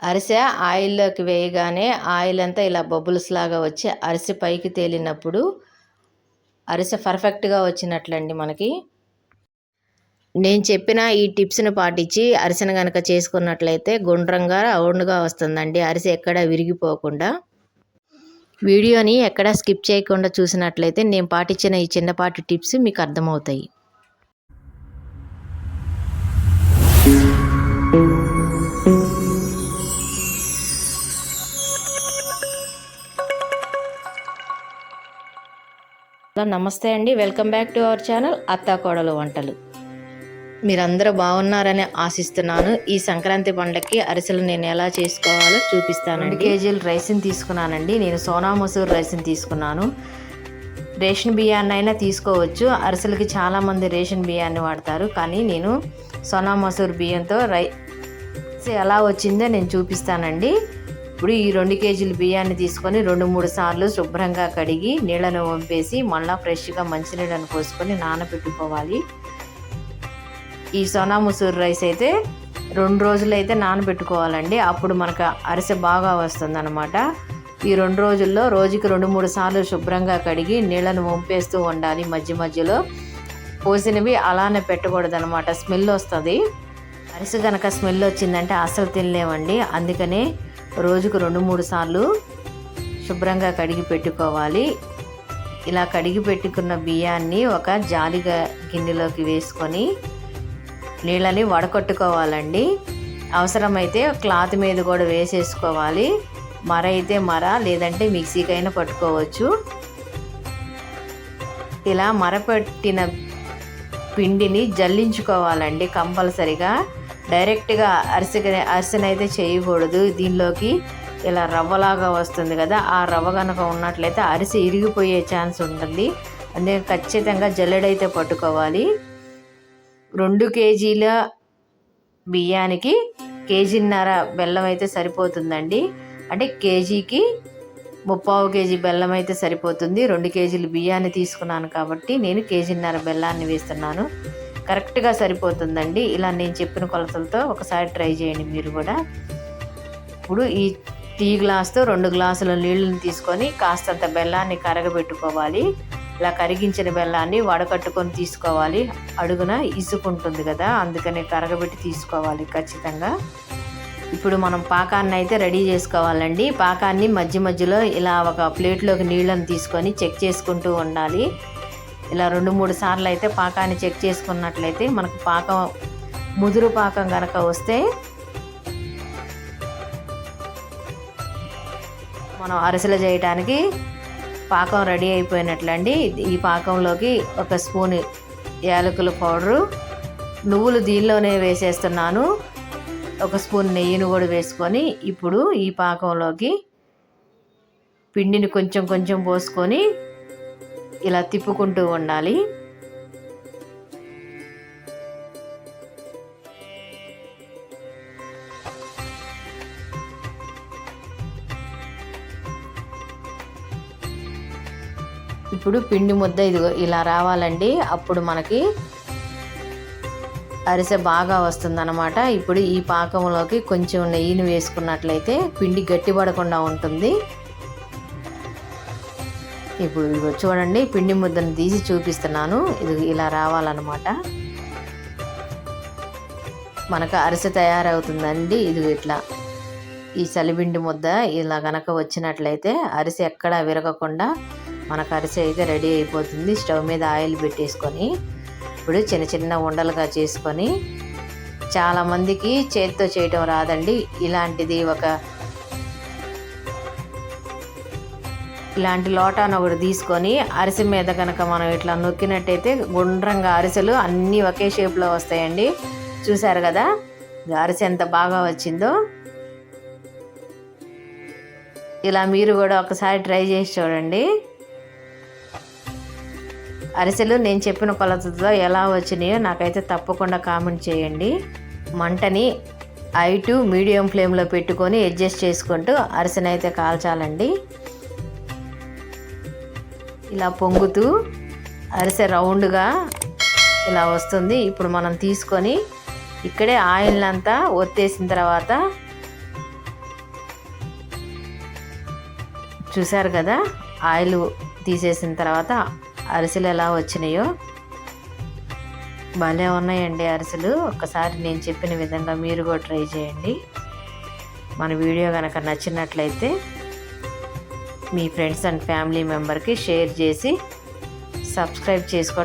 అరిసె ఆయిల్లోకి వేయగానే ఆయిల్ అంతా ఇలా బబుల్స్ లాగా వచ్చి అరిసె పైకి తేలినప్పుడు అరిసె పర్ఫెక్ట్గా వచ్చినట్లండి మనకి. నేను చెప్పిన ఈ టిప్స్ని పాటించి అరిసెను కనుక చేసుకున్నట్లయితే గుండ్రంగా రౌండ్గా వస్తుందండి. అరిసె ఎక్కడ విరిగిపోకుండా. వీడియోని ఎక్కడ స్కిప్ చేయకుండా చూసినట్లయితే నేను పాటించిన ఈ చిన్నపాటి టిప్స్ మీకు అర్థమవుతాయి. నమస్తే అండి. Welcome back to our channel అత్తాకోడలు వంటలు. మీరందరూ బాగున్నారని ఆశిస్తున్నాను. ఈ సంక్రాంతి పండగకి అరిసెలు నేను ఎలా చేసుకోవాలో చూపిస్తాను రెండు కేజీలు రైస్ని తీసుకున్నానండి. నేను సోనా మసూర్ రైస్ని తీసుకున్నాను. రేషన్ బియ్యాన్ని అయినా తీసుకోవచ్చు. అరిసెలకి చాలామంది రేషన్ బియ్యాన్ని వాడతారు. కానీ నేను సోనా మసూర్ బియ్యంతో రైస్ ఎలా వచ్చిందో నేను చూపిస్తానండి. ఇప్పుడు ఈ రెండు కేజీల బియ్యాన్ని తీసుకొని రెండు మూడు సార్లు శుభ్రంగా కడిగి నీళ్ళను వంపేసి మళ్ళీ ఫ్రెష్గా మంచినీళ్ళను పోసుకొని నానబెట్టుకోవాలి. ఈ సోనా ముసూర్ రైస్ అయితే రెండు రోజులు అయితే నానబెట్టుకోవాలండి. అప్పుడు మనకు అరిసె బాగా వస్తుందన్నమాట. ఈ రెండు రోజుల్లో రోజుకి రెండు మూడు సార్లు శుభ్రంగా కడిగి నీళ్ళను వంపేస్తూ ఉండాలి. మధ్య మధ్యలో పోసినవి అలానే పెట్టకూడదు అనమాట స్మెల్ వస్తుంది. అరిసె కనుక స్మెల్ వచ్చిందంటే అసలు తినలేమండి. అందుకనే రోజుకు రెండు మూడు సార్లు శుభ్రంగా కడిగి పెట్టుకోవాలి. ఇలా కడిగి పెట్టుకున్న బియ్యాన్ని ఒక జాలిగా గిన్నెలోకి వేసుకొని నీళ్ళని వడకొట్టుకోవాలండి. అవసరమైతే క్లాత్ మీద కూడా వేసేసుకోవాలి. మర అయితే మర లేదంటే మిక్సీకైనా పట్టుకోవచ్చు. ఇలా మరపెట్టిన పిండిని జల్లించుకోవాలండి కంపల్సరిగా. డైరెక్ట్గా అరిసె అరిసెనైతే చేయకూడదు. దీనిలోకి ఇలా రవ్వలాగా వస్తుంది కదా ఆ రవ్వ కనుక ఉన్నట్లయితే అరిసె ఇరిగిపోయే ఛాన్స్ ఉంటుంది. అందుకే ఖచ్చితంగా జల్లెడైతే పట్టుకోవాలి. రెండు కేజీల బియ్యానికి కేజీన్నర బెల్లం అయితే సరిపోతుందండి. అంటే కేజీకి ముప్పావు కేజీ బెల్లం అయితే సరిపోతుంది. రెండు కేజీలు బియ్యాన్ని తీసుకున్నాను కాబట్టి నేను కేజీన్నర బెల్లాన్ని వేస్తున్నాను. కరెక్ట్గా సరిపోతుందండి. ఇలా నేను చెప్పిన కొలతలతో ఒకసారి ట్రై చేయండి మీరు కూడా. ఇప్పుడు ఈ టీ గ్లాస్తో రెండు గ్లాసుల నీళ్ళని తీసుకొని కాస్తంత బెల్లాన్ని కరగబెట్టుకోవాలి. ఇలా కరిగించిన బెల్లాన్ని వడకట్టుకొని తీసుకోవాలి. అడుగున ఇసుకుంటుంది కదా అందుకని కరగబెట్టి తీసుకోవాలి ఖచ్చితంగా. ఇప్పుడు మనం పాకాన్ని అయితే రెడీ చేసుకోవాలండి. పాకాన్ని మధ్య మధ్యలో ఇలా ఒక ప్లేట్లోకి నీళ్ళని తీసుకొని చెక్ చేసుకుంటూ ఉండాలి. ఇలా రెండు మూడు సార్లు అయితే పాకాన్ని చెక్ చేసుకున్నట్లయితే మనకు పాకం ముదురు పాకం కనుక వస్తే మనం అరిసెలు చేయడానికి పాకం రెడీ అయిపోయినట్లండి. ఈ పాకంలోకి ఒక స్పూన్ యాలకుల పౌడరు నువ్వులు దీనిలోనే వేసేస్తున్నాను. ఒక స్పూన్ నెయ్యిని కూడా వేసుకొని ఇప్పుడు ఈ పాకంలోకి పిండిని కొంచెం కొంచెం పోసుకొని ఇలా తిప్పుకుంటూ ఉండాలి. ఇప్పుడు పిండి ముద్ద ఇదిగో ఇలా రావాలండి. అప్పుడు మనకి అరిసె బాగా వస్తుందన్నమాట. ఇప్పుడు ఈ పాకంలోకి కొంచెం నెయ్యిని వేసుకున్నట్లయితే పిండి గట్టిపడకుండా ఉంటుంది. ఇప్పుడు చూడండి పిండి ముద్దను తీసి చూపిస్తున్నాను. ఇది ఇలా రావాలన్నమాట. మనకు అరిసె తయారవుతుందండి. ఇది ఇట్లా ఈ చలిపిండి ముద్ద ఇలా కనుక వచ్చినట్లయితే అరిసె ఎక్కడా విరగకుండా మనకు అరిసె అయితే రెడీ అయిపోతుంది. స్టవ్ మీద ఆయిల్ పెట్టేసుకొని ఇప్పుడు చిన్న చిన్న ఉండలుగా చేసుకొని చాలామందికి చేతితో చేయటం రాదండి. ఇలాంటిది ఒక ఇలాంటి లోటాను ఒకటి తీసుకొని అరిసె మీద కనుక మనం ఇట్లా నొక్కినట్టయితే గుండ్రంగా అరిసెలు అన్నీ ఒకే షేప్లో వస్తాయండి. చూసారు కదా? అరిసె ఎంత బాగా వచ్చిందో. ఇలా మీరు కూడా ఒకసారి ట్రై చేసి చూడండి. అరిసెలు నేను చెప్పిన కొలతతో ఎలా వచ్చినాయో నాకైతే తప్పకుండా కామెంట్ చేయండి. మంటని ఐ టు మీడియం ఫ్లేమ్లో పెట్టుకొని అడ్జస్ట్ చేసుకుంటూ అరిసెనైతే కాల్చాలండి. ఇలా పొంగుతూ అరిసె రౌండ్గా ఇలా వస్తుంది. ఇప్పుడు మనం తీసుకొని ఇక్కడే ఆయిల్ అంతా ఒత్తేసిన తర్వాత చూసారు కదా? ఆయిల్ తీసేసిన తర్వాత అరిసెలు ఎలా వచ్చినాయో? భలే ఉన్నాయండి అరిసెలు. ఒక్కసారి నేను చెప్పిన విధంగా మీరు కూడా ట్రై చేయండి. మన వీడియో కనుక నచ్చినట్లయితే మీ ఫ్రెండ్స్ అండ్ ఫ్యామిలీ మెంబర్కి షేర్ చేసి సబ్స్క్రైబ్ చేసుకో